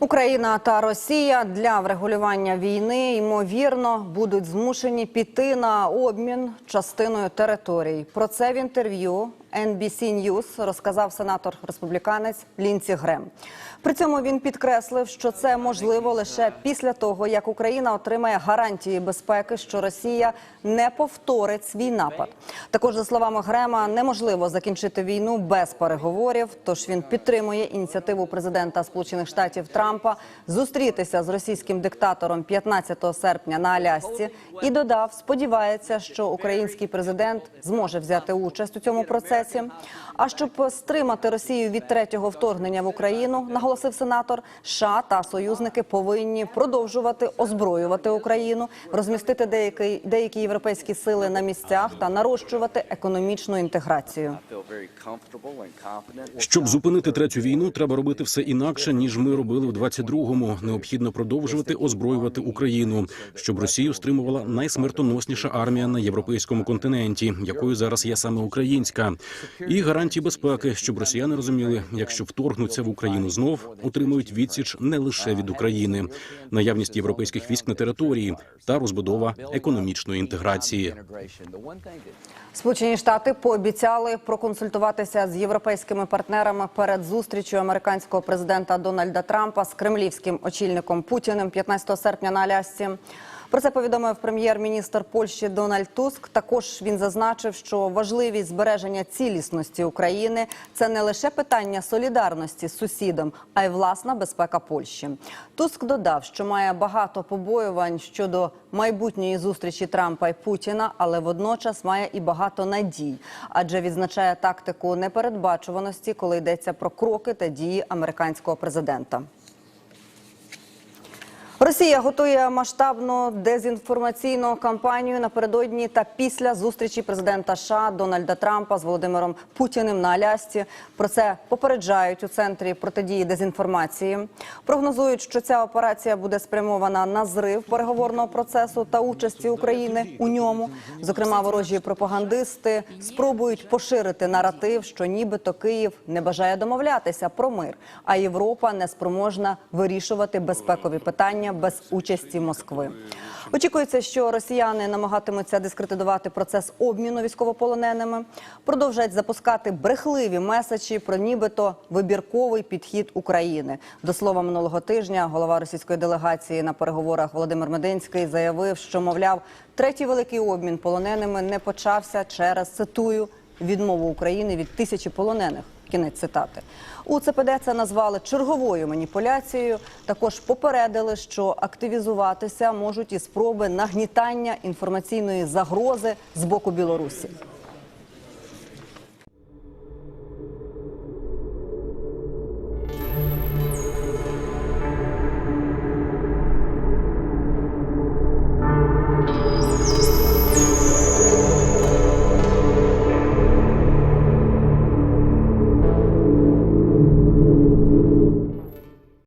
Україна та Росія для врегулювання війни ймовірно будуть змушені піти на обмін частиною територій. Про це в інтерв'ю NBC News розказав сенатор республіканець Лінці Грем. При цьому він підкреслив, що це можливо лише після того, як Україна отримає гарантії безпеки, що Росія не повторить свій напад. Також за словами Грема, неможливо закінчити війну без переговорів. Тож він підтримує ініціативу президента Сполучених Штатів Трампа зустрітися з російським диктатором 15 серпня на Алясці і додав, сподівається, що український президент зможе взяти участь у цьому процесі. А щоб стримати Росію від третього вторгнення в Україну, наголосив сенатор, США та союзники повинні продовжувати озброювати Україну, розмістити деякі, деякі європейські сили на місцях та нарощувати економічну інтеграцію. Щоб зупинити третю війну, треба робити все інакше ніж ми робили в 22-му. Необхідно продовжувати озброювати Україну, щоб Росію стримувала найсмертоносніша армія на європейському континенті, якою зараз є саме українська, і гарантії безпеки, щоб росіяни розуміли, якщо вторгнуться в Україну знов, отримують відсіч не лише від України, наявність європейських військ на території та розбудова економічної інтеграції. Сполучені Штати пообіцяли проконсультуватися з європейськими партнерами перед зустрічю американського президента Дональда Трампа з кремлівським очільником Путіним 15 серпня на Алясці. Про це повідомив прем'єр-міністр Польщі Дональд Туск. Також він зазначив, що важливість збереження цілісності України це не лише питання солідарності з сусідом, а й власна безпека Польщі. Туск додав, що має багато побоювань щодо майбутньої зустрічі Трампа і Путіна, але водночас має і багато надій, адже відзначає тактику непередбачуваності, коли йдеться про кроки та дії американського президента. Росія готує масштабну дезінформаційну кампанію напередодні та після зустрічі президента США Дональда Трампа з Володимиром Путіним на Алясці. Про це попереджають у центрі протидії дезінформації. Прогнозують, що ця операція буде спрямована на зрив переговорного процесу та участі України у ньому. Зокрема, ворожі пропагандисти спробують поширити наратив, що нібито Київ не бажає домовлятися про мир, а Європа не спроможна вирішувати безпекові питання без участі Москви. Очікується, що росіяни намагатимуться дискредитувати процес обміну військовополоненими, продовжать запускати брехливі меседжі про нібито вибірковий підхід України. До слова минулого тижня голова російської делегації на переговорах Володимир Мединський заявив, що мовляв, третій великий обмін полоненими не почався через цитую відмову України від тисячі полонених. Кінець цитати у ЦПД це назвали черговою маніпуляцією. Також попередили, що активізуватися можуть і спроби нагнітання інформаційної загрози з боку Білорусі.